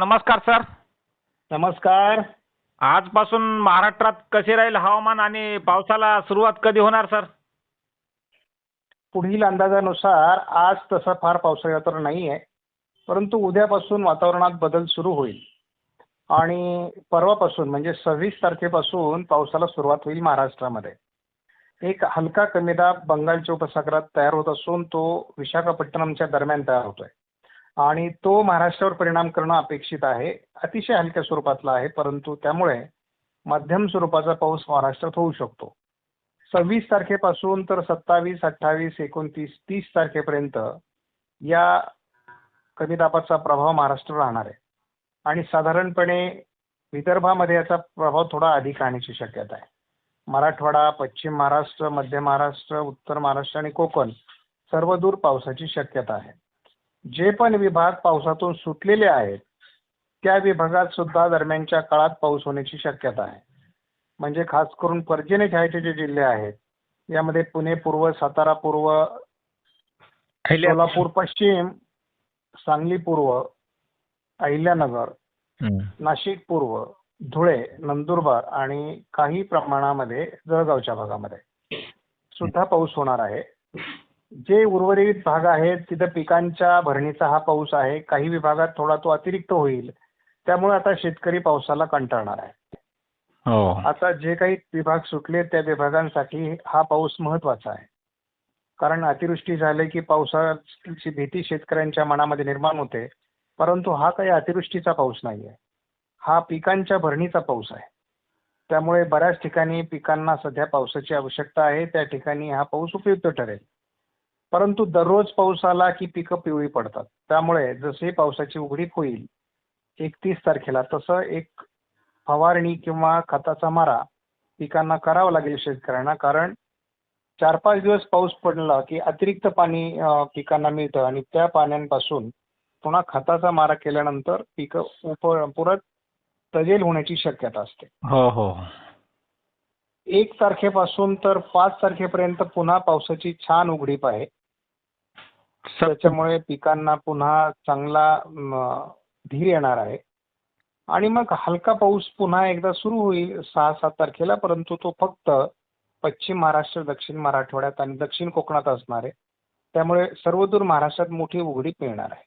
नमस्कार सर. नमस्कार. आजपासून महाराष्ट्रात कसे राहील हवामान आणि पावसाला सुरुवात कधी होणार सर? पुढील अंदाजानुसार आज तसा फार पावसाळा तर नाही आहे परंतु उद्यापासून वातावरणात बदल सुरू होईल. आणि परवापासून म्हणजे सव्वीस तारखेपासून पावसाला सुरुवात होईल महाराष्ट्रामध्ये. एक हलका कमी दाब बंगालच्या उपसागरात तयार होत असून तो विशाखापट्टणमच्या दरम्यान तयार होतोय. आणि तो महाराष्ट्रावर परिणाम करणं अपेक्षित आहे. अतिशय हलक्या स्वरूपातला आहे परंतु त्यामुळे मध्यम स्वरूपाचा पाऊस महाराष्ट्रात होऊ शकतो. सव्वीस तारखेपासून तर सत्तावीस अठ्ठावीस एकोणतीस तीस तारखेपर्यंत या कमी दाबाचा प्रभाव महाराष्ट्रावर राहणार आहे. आणि साधारणपणे विदर्भामध्ये याचा प्रभाव थोडा अधिक राहण्याची शक्यता आहे. मराठवाडा पश्चिम महाराष्ट्र मध्य महाराष्ट्र उत्तर महाराष्ट्र आणि कोकण सर्व दूर पावसाची शक्यता आहे. जे पण विभाग पावसातून सुटलेले आहेत त्या विभागात सुद्धा दरम्यानच्या काळात पाऊस होण्याची शक्यता आहे. म्हणजे खास करून पर्जन्य छायेचे जे जिल्हे आहेत यामध्ये पुणे पूर्व सातारा पूर्व सोलापूर पश्चिम सांगली पूर्व अहिल्यानगर. नाशिक पूर्व धुळे नंदुरबार आणि काही प्रमाणामध्ये जळगावच्या भागामध्ये सुद्धा पाऊस होणार आहे. जे उर्वरित भाग आहेत तिथं पिकांच्या भरणीचा हा पाऊस आहे काही विभागात थोडा तो अतिरिक्त होईल. त्यामुळे आता शेतकरी पावसाला कंटाळणार आहे. हो. आता जे काही विभाग सुटले त्या विभागांसाठी हा पाऊस महत्त्वाचा आहे. कारण अतिवृष्टी झाले की पावसाची भीती शेतकऱ्यांच्या मनामध्ये निर्माण होते. परंतु हा काही अतिवृष्टीचा पाऊस नाही आहे. हा पिकांच्या भरणीचा पाऊस आहे. त्यामुळे बऱ्याच ठिकाणी पिकांना सध्या पावसाची आवश्यकता आहे. त्या ठिकाणी हा पाऊस उपयुक्त ठरेल. परंतु दररोज पाऊस आला की पिकं पिवळी पडतात. त्यामुळे जसे पावसाची उघडीप होईल एकतीस तारखेला तसं एक फवारणी किंवा खताचा मारा पिकांना करावा लागेल शेतकऱ्यांना. कारण चार पाच दिवस पाऊस पडला की अतिरिक्त पाणी पिकांना मिळतं आणि त्या पाण्यापासून पुन्हा खताचा मारा केल्यानंतर पिकं उप परत तजेल होण्याची शक्यता असते. हो हो. एक तारखेपासून तर पाच तारखेपर्यंत पुन्हा पावसाची छान उघडीप आहे. त्याच्यामुळे पिकांना पुन्हा चांगला धीर येणार आहे. आणि मग हलका पाऊस पुन्हा एकदा सुरू होईल सहा सात तारखेला परंतु तो फक्त पश्चिम महाराष्ट्र दक्षिण मराठवाड्यात आणि दक्षिण कोकणात असणार आहे. त्यामुळे सर्वदूर महाराष्ट्रात मोठी उघडीप मिळणार आहे.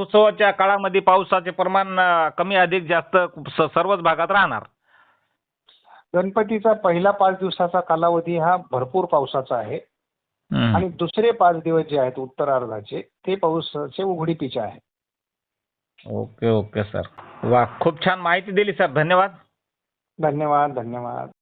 उत्सवाच्या काळामध्ये पावसाचे प्रमाण कमी अधिक जास्त सर्वच भागात राहणार. गणपतीचा पहिला पाच दिवसाचा कालावधी हा भरपूर पावसाचा आहे. आणि दुसरे पाच दिवस जे आहेत उत्तरार्धाचे ते पावसाचे उघडीपीचे आहे. Okay okay sir. वा खूप छान माहिती दिली सर. धन्यवाद. धन्यवाद धन्यवाद.